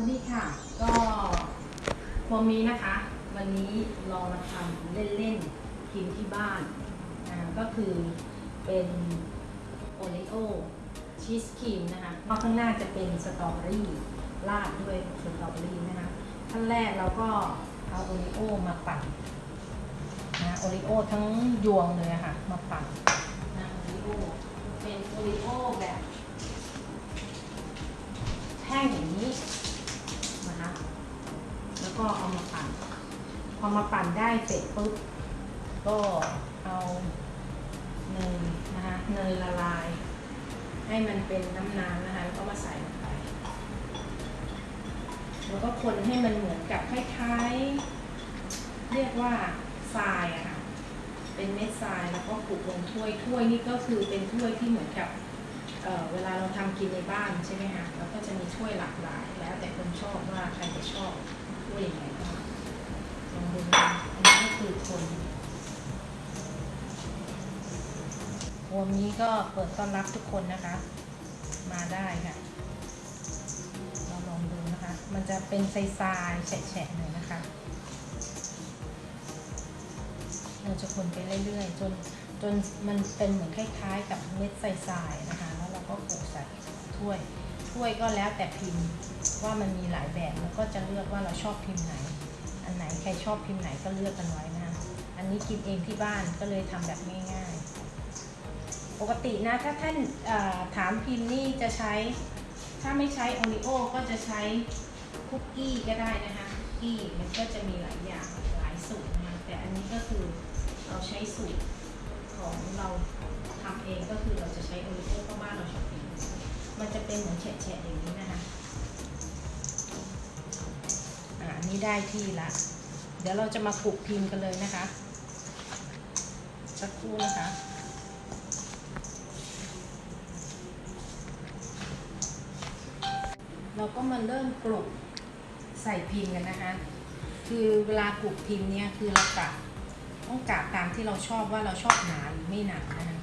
วัสดีค่ะ ก็พวมีนะคะ วันนี้ลองมาทำเล่นๆกินที่บ้านอ่าก็คือเป็นโอริโอชีสครีมนะคะเพราะข้างหน้าจะเป็นสตรอเบอรี่ราดด้วยสตรอเบอรี่นะคะขั้นแรกเราก็เอาโอริโอมาปั่นนะโอริโอทั้งยวงเลยะค่ะ มาปั่นนะโอริโอเป็นโอริโอแบบแท่งอย่างนี้ ก็เอามาปั่น พอมาปั่นได้เสร็จปุ๊บก็เอาเนยนะคะเนยละลาย ให้มันเป็นน้ำน้ำนะคะแล้วก็มาใส่ลงไปแล้วก็คนให้มันเหมือนกับคล้ายๆ เรียกว่าทรายอะค่ะ เป็นเม็ดทรายแล้วก็ปลูกลงถ้วยถ้วยนี่ก็คือเป็นถ้วยที่เหมือนกับเออเวลาเราทำกินในบ้านใช่ไหมคะเราก็จะมีถ้วยหลากหลาย แล้วแต่คนชอบว่าใครจะชอบ ถ้วยยังไงบ้างลองดูนะอันนี้ก็คือคนวันนี้ก็เปิดต้อนรับทุกคนนะคะ มาได้ค่ะ เราลองดูนะคะ มันจะเป็นทรายๆแฉะๆหน่อยนะคะ เราจะคนไปเรื่อยๆ จนจนมันเป็นเหมือนคล้ายๆ กับเม็ดทรายๆนะคะ แล้วเราก็โขลกใส่ถ้วย ถ้วยก็แล้วแต่พิมพ์ว่ามันมีหลายแบบแล้วก็จะเลือกว่าเราชอบพิมพ์ไหน อันไหนใครชอบพิมพ์ไหนก็เลือกกันไว้นะคะอันนี้กินเองที่บ้านก็เลยทำแบบง่ายๆ ปกตินะถ้าท่านถามพิมพ์นี่จะใช้ ถ้าไม่ใช้โอริโอก็จะใช้คุกกี้ก็ได้นะคะคุกกี้มันก็จะมีหลายอย่างหลายสูตรนะคะแต่อันนี้ก็คือเราใช้สูตรของเราทำเองก็คือเราจะใช้โอริโอเพราะบ้านเราชอบ มันจะเป็นเหมือนแฉะๆอย่างนี้นะคะอ่าอันนี้ได้ที่ละ เดี๋ยวเราจะมาปลูกพิมพ์กันเลยนะคะ สักครู่นะคะเราก็มาเริ่มปลูกใส่พิมพ์กันนะคะ คือเวลาปลูกพิมพ์เนี่ยคือเรากะต้องกะตามที่เราชอบว่าเราชอบหนาหรือไม่หนานะคะ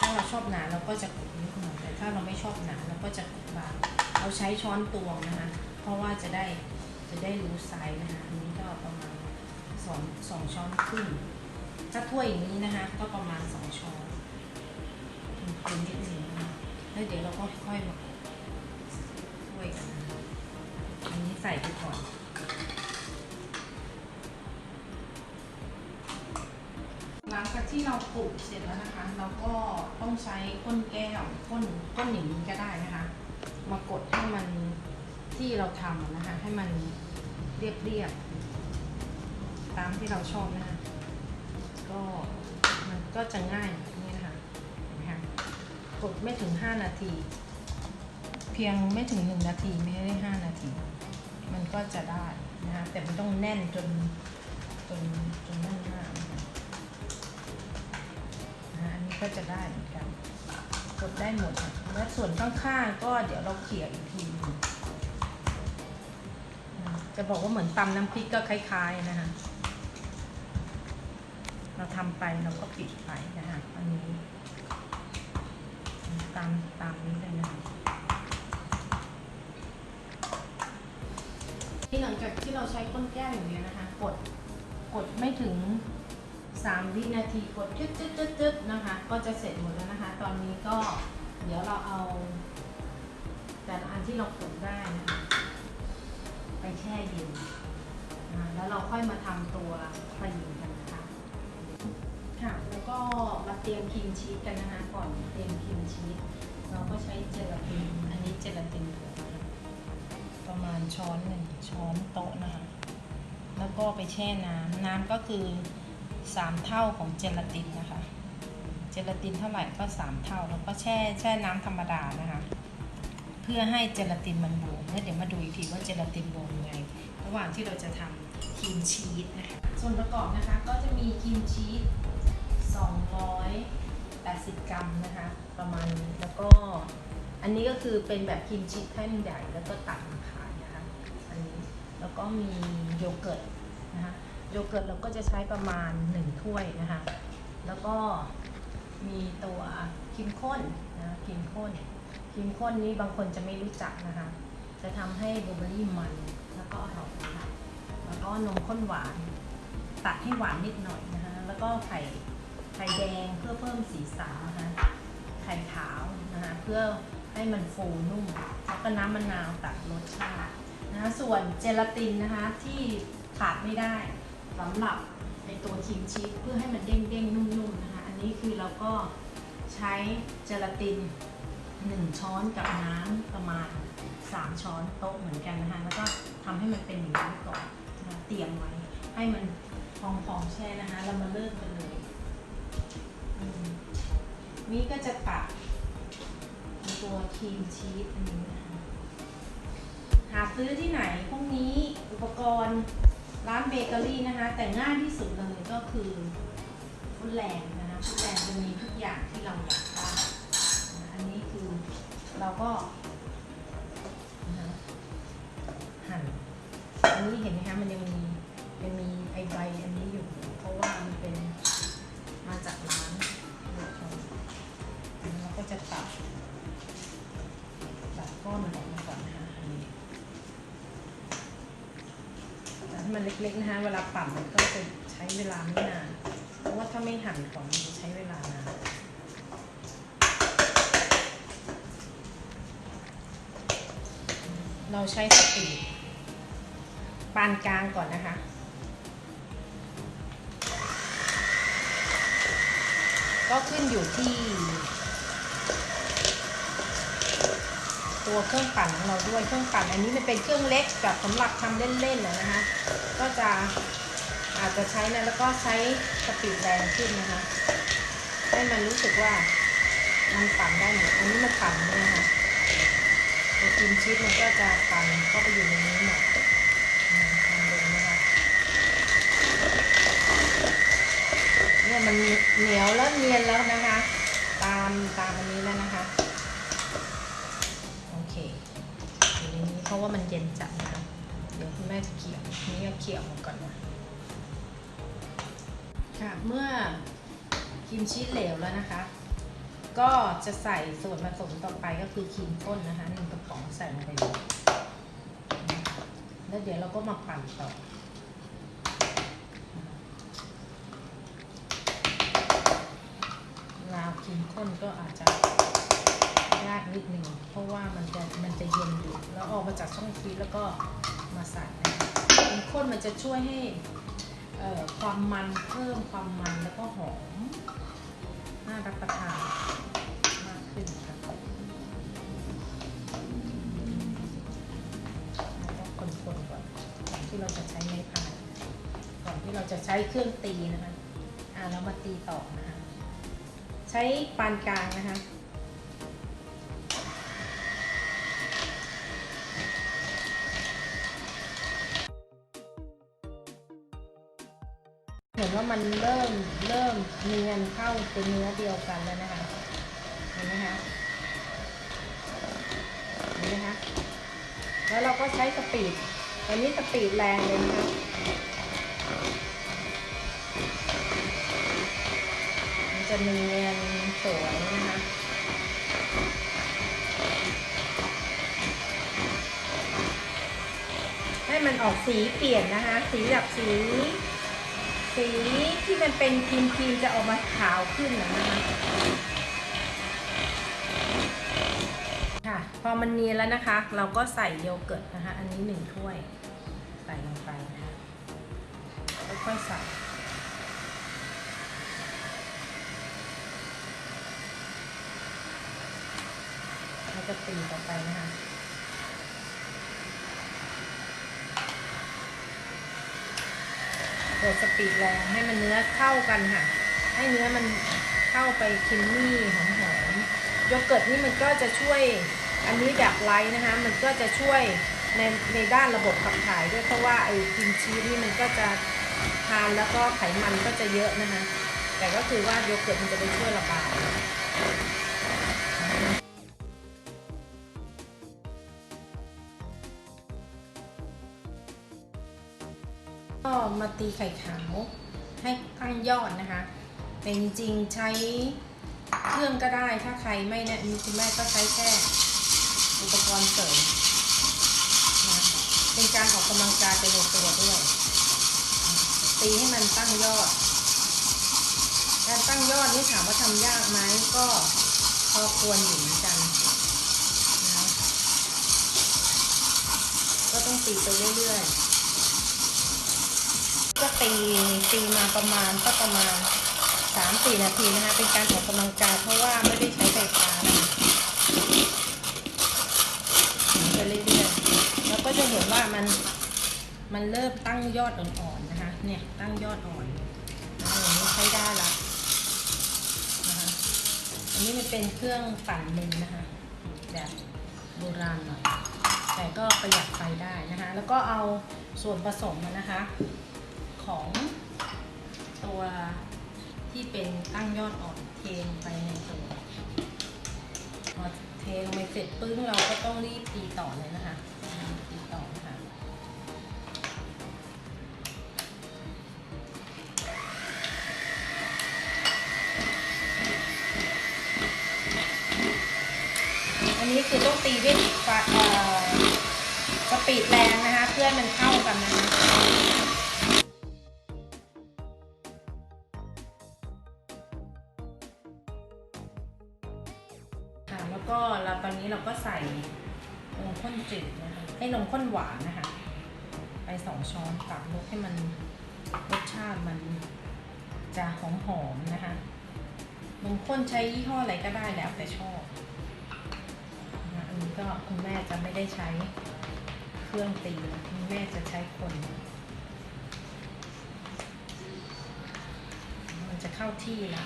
ถ้าเราชอบหนาเราก็จะกดนิดหน่อยแต่ ถ้าเราไม่ชอบหนาเราก็จะกดบางเราใช้ช้อนตวงนะคะ เพราะว่าจะได้จะได้รู้ไซส์นะคะอันนี้ก็ประมาณสองสองช้อนครึ่งถ้าถ้วยอย่างนี้นะคะ ก็ประมาณสองช้อนคนนิดหนึ่งนะแล้วเดี๋ยวเราก็ค่อยมาถ้วยกันนะอันนี้ใส่ไปก่อน ที่เราปลูกเสร็จแล้วนะคะ เราก็ต้องใช้ก้นแก้วก้นก้นอย่างนี้ก็ได้นะคะ มากดให้มันที่เราทำนะคะ ให้มันเรียบเรียบๆตามที่เราชอบนะคะก็มันก็จะง่ายนี้นะคะเห็นไหมคะกดไม่ถึง 5 นาที เพียงไม่ถึง 1 นาทีไม่ได้ 5 นาที มันก็จะได้นะคะแต่มันต้องแน่นจนจนจนแน่นมากนะคะ ก็จะได้เหมือนกันกดได้หมดและส่วนข้างๆก็เดี๋ยวเราเขี่ยอีกทีจะบอกว่าเหมือนตำน้ำพริกก็คล้าย ๆ นะคะเราทำไปเราก็ปิดไปนะคะอันนี้ตามตามนี้เลยนะคะที่หลังจากที่เราใช้ก้นแก้วอย่างเงี้นะคะ กดกดไม่ถึง สามวินาทีกดจึ๊ดจึ๊ดจึ๊ดจึ๊ดนะคะ ก็จะเสร็จหมดแล้วนะคะ ตอนนี้ก็เดี๋ยวเราเอา แต่ละอันที่เรากดได้นะคะไปแช่เย็นแล้วเราค่อยมาทำตัวครีมกันนะคะค่ะ แล้วก็มาเตรียมครีมชีสกันนะคะ ก่อนเตรียมครีมชีสเราก็ใช้เจลาติน อันนี้เจลาตินประมาณช้อนหนึ่งช้อนโต๊ะนะคะ แล้วก็ไปแช่น้ำน้ำก็คือ 3 เท่าของเจลาตินนะคะ เจลาตินเท่าไหร่ก็ 3 เท่า แล้วก็แช่แช่น้ำธรรมดานะคะ เพื่อให้เจลาตินมันบวมแล้วเดี๋ยวมาดูอีกทีว่าเจลาตินบวมยังไง ระหว่างที่เราจะทำครีมชีสนะคะ ส่วนประกอบนะคะก็จะมีครีมชีส280 กรัมนะคะ ประมาณนี้แล้วก็อันนี้ก็คือเป็นแบบครีมชีสแท่งใหญ่แล้วก็ตัดมาขายนะคะ อันนี้แล้วก็มีโยเกิร์ตนะคะ โยเกิร์ตเราก็จะใช้ประมาณ 1 ถ้วยนะคะ แล้วก็มีตัวครีมข้นนะครีมข้นครีมข้นนี้บางคนจะไม่รู้จักนะคะ จะทำให้บลูเบอรี่มันแล้วก็อร่อยนะคะแล้วก็นมข้นหวาน ตัดให้หวานนิดหน่อยนะคะ แล้วก็ไข่ไข่แดงเพื่อเพิ่มสีสันนะคะ ไข่ขาวนะคะเพื่อให้มันฟูนุ่มแล้วก็น้ำมะนาวตัดรสชาตินะคะส่วนเจลาตินนะคะที่ขาดไม่ได้ สำหรับในตัวครีมชีสเพื่อให้มันเด้งๆนุ่มๆนะคะ อันนี้คือเราก็ใช้เจลาติน 1 ช้อนกับน้ำประมาณ 3 ช้อนโต๊ะเหมือนกันนะคะ แล้วก็ทำให้มันเป็นอย่างนี้ก่อนนะเตรียมไว้ ให้มันพองๆแช่นะคะ เรามาเริ่มกันเลยนี่ก็จะตัดตัวครีมชีสอันนี้นะคะหาซื้อที่ไหนพวกนี้อุปกรณ์ ร้านเบเกอรี่นะคะ แต่ง่ายที่สุดเลยก็คือฟุตแลนด์นะคะฟุตแลนด์จะมีทุกอย่างที่เราอยากได้นะอันนี้คือเราก็หั่นอันนี้เห็นไหมคะมันยังมียังมีไอใบอันนี้อยู่ เพราะว่ามันเป็นมาจากร้านเราก็จะตัดก้อนมันออกมาก่อนนะคะอันนี้ แต่ถ้า มันเล็กๆนะคะเวลาปั่นมันก็จะใช้เวลาไม่นานเพราะว่าถ้าไม่หั่นก่อนมันจะใช้เวลานานเราใช้สปีดปานกลางก่อนนะคะก็ขึ้นอยู่ที่ ตัวเครื่องปั่นของเราด้วยเครื่องปั่นอันนี้มันเป็นเครื่องเล็กแบบสำหรับทำเล่นๆนะนะคะ ก็จะอาจจะใช้นะแล้วก็ใช้สปีดแรงขึ้นนะคะ ให้มันรู้สึกว่ามันปั่นได้หมดอันนี้มันปั่นเนี่ยนะคะตัวครีมชีสมันก็จะปั่นเข้าไปอยู่ในนี้หมดอืมลองดูนะคะเนี่ยมันเหนียวแล้วเนียนแล้วนะคะ ตามตามอันนี้แล้วนะคะโอเคอยู่ในนี้เพราะว่ามันเย็นจัดนะคะเดี๋ยวคุณแม่จะ เขี่ยนี่เขี่ยออกก่อนนะค่ะ เมื่อครีมชีสเหลวแล้วนะคะ ก็จะใส่ส่วนผสมต่อไปก็คือครีมข้นนะคะหนึ่งกระป๋องใส่ลงไปเลยแล้วเดี๋ยวเราก็มาปั่นต่อลาวครีมข้นก็อาจจะยากนิดหนึ่งเพราะว่ามันจะมันจะเย็นอยู่แล้วออกมาจากช่องฟรีซแล้วก็มาใส่ ข้นมันจะช่วยให้ความมันเพิ่มความมันแล้วก็หอมน่ารับประทานมากขึ้นค่ะแล้วก็คนๆก่อนที่เราจะใช้ไม้พายก่อนที่เราจะใช้เครื่องตีนะคะอ่าเรามาตีต่อนะคะ ใช้ปานกลางนะคะ มันเริ่มเริ่มเนียนเข้าเป็นเนื้อเดียวกันแล้วนะคะ เห็นไหมคะ เห็นไหมคะ แล้วเราก็ใช้สปีดตอนนี้สปีดแรงเลยนะคะมันจะเนียนสวยนะคะให้มันออกสีเปลี่ยนนะคะ สีจากสี สีที่มันเป็นครีมครีมจะออกมาขาวขึ้นนะคะค่ะ พอมันเนียนแล้วนะคะ เราก็ใส่โยเกิร์ตนะคะ อันนี้หนึ่งถ้วย ใส่ลงไปนะคะค่อยๆใส่เราจะตีต่อไปนะคะ กดสปีดแรงให้มันเนื้อเข้ากันค่ะ ให้เนื้อมันเข้าไปคิมมี่หอมๆโยเกิร์ตนี่มันก็จะช่วยอันนี้แบบไลท์นะคะ มันก็จะช่วยในในด้านระบบขับถ่ายด้วยเพราะว่าไอ้ครีมชีสนี่มันก็จะทานแล้วก็ไขมันก็จะเยอะนะคะ แต่ก็คือว่าโยเกิร์ตมันจะไปช่วยระบาย ก็มาตีไข่ขาวให้ตั้งยอดนะคะ แต่จริงๆใช้เครื่องก็ได้ถ้าใครไม่แนะนำคุณแม่ก็ใช้แค่อุปกรณ์เสริมเป็นการออกกำลังกายไปในตัวด้วย ตีให้มันตั้งยอด การตั้งยอดนี่ถามว่าทำยากไหมก็พอควรอยู่เหมือนกันนะก็ต้องตีไปเรื่อยๆ ก็ตีตีมาประมาณก็ประมาณสามสี่นาทีนะคะ เป็นการออกกำลังกายเพราะว่าไม่ได้ใช้ไฟฟ้านะคะหมุนไปเรื่อยๆแล้วก็จะเห็นว่ามันมันเริ่มตั้งยอดอ่อนๆนะคะ เนี่ยตั้งยอดอ่อนอย่างนี้ใช้ได้ละนะคะอันนี้มันเป็นเครื่องปั่นมือนะคะแบบโบราณหน่อยแต่ก็ประหยัดไฟได้นะคะ แล้วก็เอาส่วนผสมนะคะ ของตัวที่เป็นตั้งยอดอ่อนเทลงไปในตัวพอเทลงไปเสร็จปึ้งเราก็ต้องรีบตีต่อเลยนะคะตีต่อนะคะอันนี้คือต้องตีด้วยสปีดแรงนะคะ เพื่อให้มันเข้ากันนะคะ ข้นหวานนะคะไปสองช้อนปรับลดให้มันรสชาติมันจะหอมๆนะคะนมข้นใช้ยี่ห้ออะไรก็ได้แล้วแต่ชอบนะคะอันนี้ก็คุณแม่จะไม่ได้ใช้เครื่องตีนะคุณแม่จะใช้คน มันจะเข้าที่ละ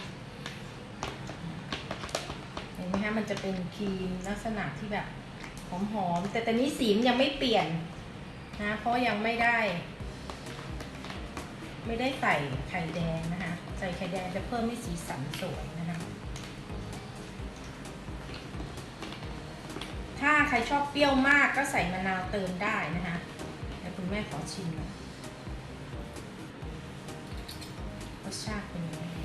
เห็นไหมคะมันจะเป็นครีมลักษณะที่แบบ หอมๆแต่ตอนนี้สีมยังไม่เปลี่ยนนะเพราะยังไม่ได้ ไม่ได้ใส่ไข่แดงนะคะ ใส่ไข่แดงจะเพิ่มให้สีสันสวยนะคะ ถ้าใครชอบเปรี้ยวมากก็ใส่มะนาวเติมได้นะคะเดี๋ยวคุณแม่ขอชิมรสชาติเป็นยังไง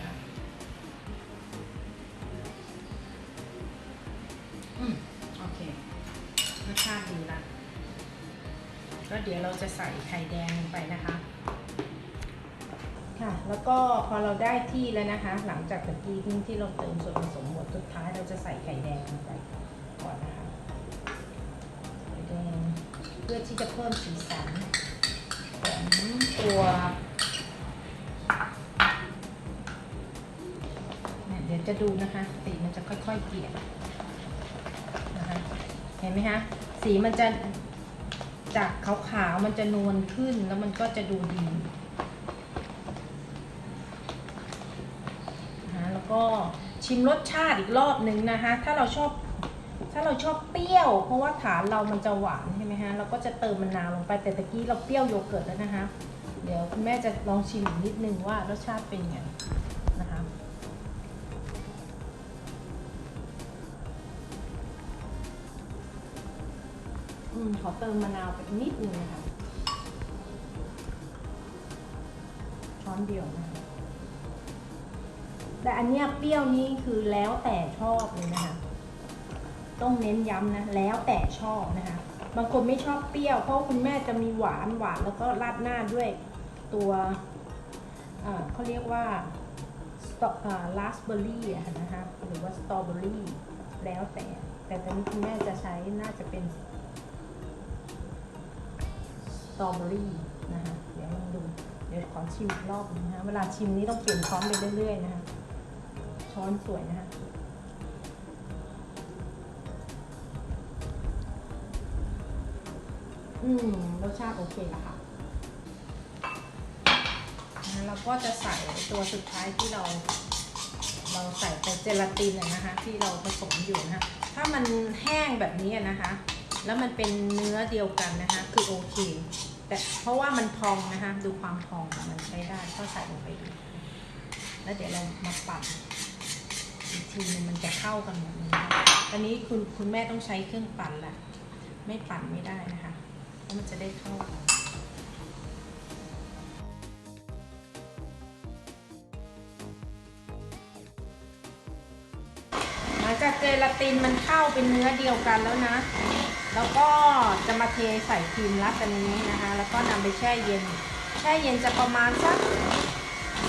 เดี๋ยวเราจะใส่ไข่แดงลงไปนะคะ ค่ะ แล้วก็พอเราได้ที่แล้วนะคะ หลังจากตะกี้ที่เราเติมส่วนผสมหมดสุดท้ายเราจะใส่ไข่แดงลงไปก่อนนะคะไข่แดงเพื่อที่จะเพิ่มสีสันของตัวเนี่ยเดี๋ยวจะดูนะคะ สีมันจะค่อยๆเปลี่ยนนะคะ เห็นไหมคะ สีมันจะ จากขาวๆมันจะนวลขึ้นแล้วมันก็จะดูดีนะแล้วก็ชิมรสชาติอีกรอบหนึ่งนะคะ ถ้าเราชอบถ้าเราชอบเปรี้ยว เพราะว่าฐานเรามันจะหวานใช่ไหมฮะเราก็จะเติมมะนาวลงไปแต่ตะกี้เราเปรี้ยวโยเกิร์ตแล้วนะคะ เดี๋ยวคุณแม่จะลองชิมนิดนึงว่ารสชาติเป็นไง มขอเติมมะนาวไปนิดนึงนะคะ ช้อนเดียวนะคะ แต่อันเนี้ยเปรี้ยวนี้คือแล้วแต่ชอบเลยนะคะ ต้องเน้นย้ำนะ แล้วแต่ชอบนะคะ บางคนไม่ชอบเปรี้ยว เพราะคุณแม่จะมีหวานหวานแล้วก็ราดหน้าด้วยตัวเขาเรียกว่าสตอลาสเบอร์รี่นะคะ หรือว่าสตรอเบอรี่ แล้วแต่ แต่ตอนนี้คุณแม่จะใช้น่าจะเป็น ตรอเบอรี่นะคะเดี๋ยวลองดู เดี๋ยวขอชิมอีกรอบนึงนะคะเวลาชิมนี้ต้องเปลี่ยนช้อนไปเรื่อยๆนะคะช้อนสวยนะคะอืมรสชาติโอเคแล้วค่ะนะเราก็จะใส่ตัวสุดท้ายที่เราเราใส่ไปเจลาตินนะคะที่เราผสมอยู่นะคะถ้ามันแห้งแบบนี้นะคะ แล้วมันเป็นเนื้อเดียวกันนะคะ คือโอเค แต่เพราะว่ามันพองนะคะ ดูความพองมันใช้ได้ก็ใส่ลงไปอีกแล้วเดี๋ยวเรามาปั่นอีกทีนึงมันจะเข้ากันหมดเลยนะคะตอนนี้คุณคุณแม่ต้องใช้เครื่องปั่นแหละไม่ปั่นไม่ได้นะคะ เพราะมันจะได้เข้ากันมาจากเจลาตินมันเข้าเป็นเนื้อเดียวกันแล้วนะ แล้วก็จะมาเทใส่ครีมรัดอันนี้นะคะ แล้วก็นำไปแช่เย็น แช่เย็นจะประมาณสัก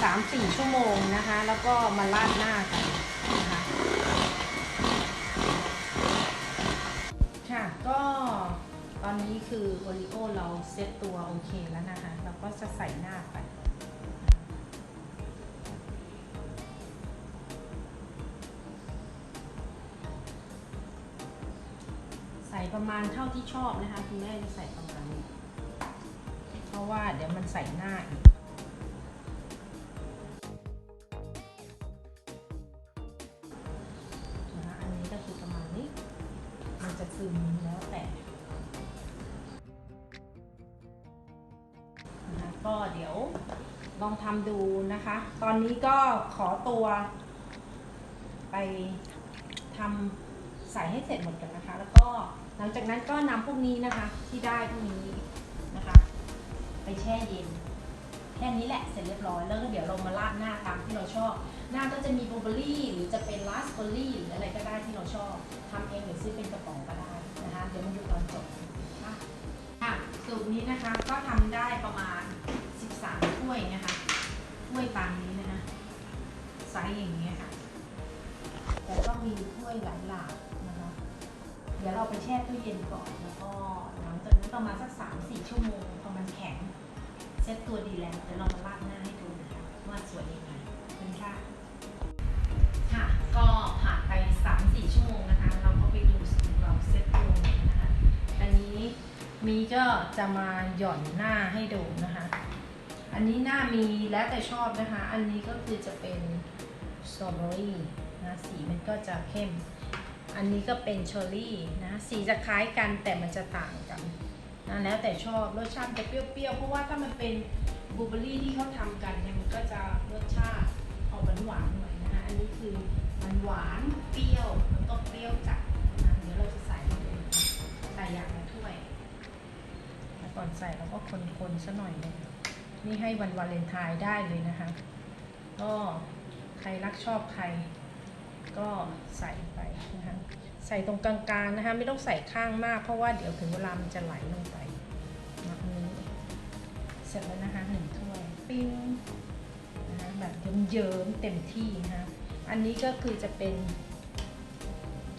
สามสี่ชั่วโมงนะคะ แล้วก็มาราดหน้ากันนะคะค่ะก็ตอนนี้คือโอริโอเราเซตตัวโอเคแล้วนะคะ เราก็จะใส่หน้าไป ประมาณเท่าที่ชอบนะคะคุณแม่จะใส่ประมาณนี้เพราะว่าเดี๋ยวมันใส่หน้าอีกนะคะอันนี้ก็คือประมาณนี้ มันจะซึมแล้วแต่นะคะก็เดี๋ยวลองทำดูนะคะ ตอนนี้ก็ขอตัวไปทำใส่ให้เสร็จหมดกันนะคะแล้ว หลังจากนั้นก็นำพวกนี้นะคะ ที่ได้พวกนี้นะคะ ไปแช่เย็นแค่นี้แหละเสร็จเรียบร้อยแล้วก็เดี๋ยวเรามาราดหน้าตามที่เราชอบ หน้าก็จะมีบลูเบอร์รี่หรือจะเป็นราสเบอร์รี่หรืออะไรก็ได้ที่เราชอบทำเองหรือซื้อเป็นกระป๋องก็ได้นะคะเดี๋ยวมาดูตอนจบค่ะค่ะสูตรนี้นะคะก็ทำได้ประมาณ 13ถ้วยนะคะถ้วยตามนี้นะคะไซส์อย่างนี้ยค่ะแต่ก็มีถ้วยหลายหลาก ดี๋ยวเราไปแช่ตู้เย็นก่อน แล้วก็หลังจากนั้นประมาณสัก3-4ชั่วโมงพอมันแข็งเซ็ตตัวดีแล้วเดี๋ยวเรามาราดหน้าให้ดูนะคะว่าสวยยังไงเป็นค่ะค่ะ ก็ผ่านไป3-4ชั่วโมงนะคะ เราก็ไปดูสูตรเราเซ็ตตัวนะคะอันนี้มีก็จะมาหย่อนหน้าให้ดูนะคะ อันนี้หน้ามีแล้วแต่ชอบนะคะ อันนี้ก็คือจะเป็นสตรอเบอรี่นะสีมันก็จะเข้ม อันนี้ก็เป็นเชอร์รี่นะสีจะคล้ายกันแต่มันจะต่างกันนะแล้วแต่ชอบรสชาติจะเปรี้ยวๆเพราะว่าถ้ามันเป็นบลูเบอร์รี่ที่เขาทำกันเนี่ยมันก็จะรสชาติออกหวานๆหน่อยนะคะอันนี้คือมันหวานเปรี้ยวแล้วก็เปรี้ยวจัดนะเดี๋ยวเราจะใส่ลงไปใส่อย่างละถ้วยแล้วก่อนใส่เราก็คนๆซะหน่อยหนึงนี่ให้วันวาเลนไทน์ได้เลยนะคะก็ใครรักชอบใคร ก็ใส่ไปนะคะใส่ตรงกลางๆนะคะ ไม่ต้องใส่ข้างมากเพราะว่าเดี๋ยวถึงเวลามันจะไหลลงไปนะอันนี้เสร็จแล้วนะคะหนึ่งถ้วยปิ้งนะคะแบบเยิ้มๆเต็มที่นะคะอันนี้ก็คือจะเป็น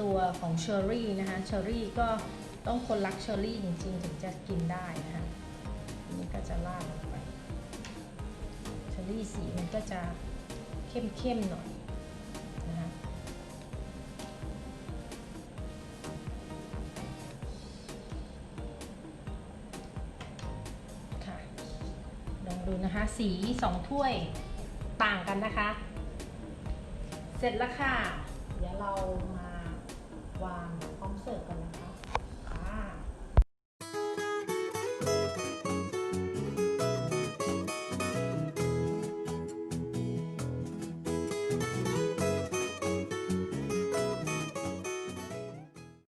ตัวของเชอร์รี่นะคะเชอร์รี่ก็ต้องคนรักเชอร์รี่จริงๆ ถึงจะกินได้นะคะอันนี้ก็จะราดลงไปเชอร์รี่สีมันก็จะเข้มๆหน่อย สีสองถ้วยต่างกันนะคะ เสร็จแล้วค่ะ เดี๋ยวเรา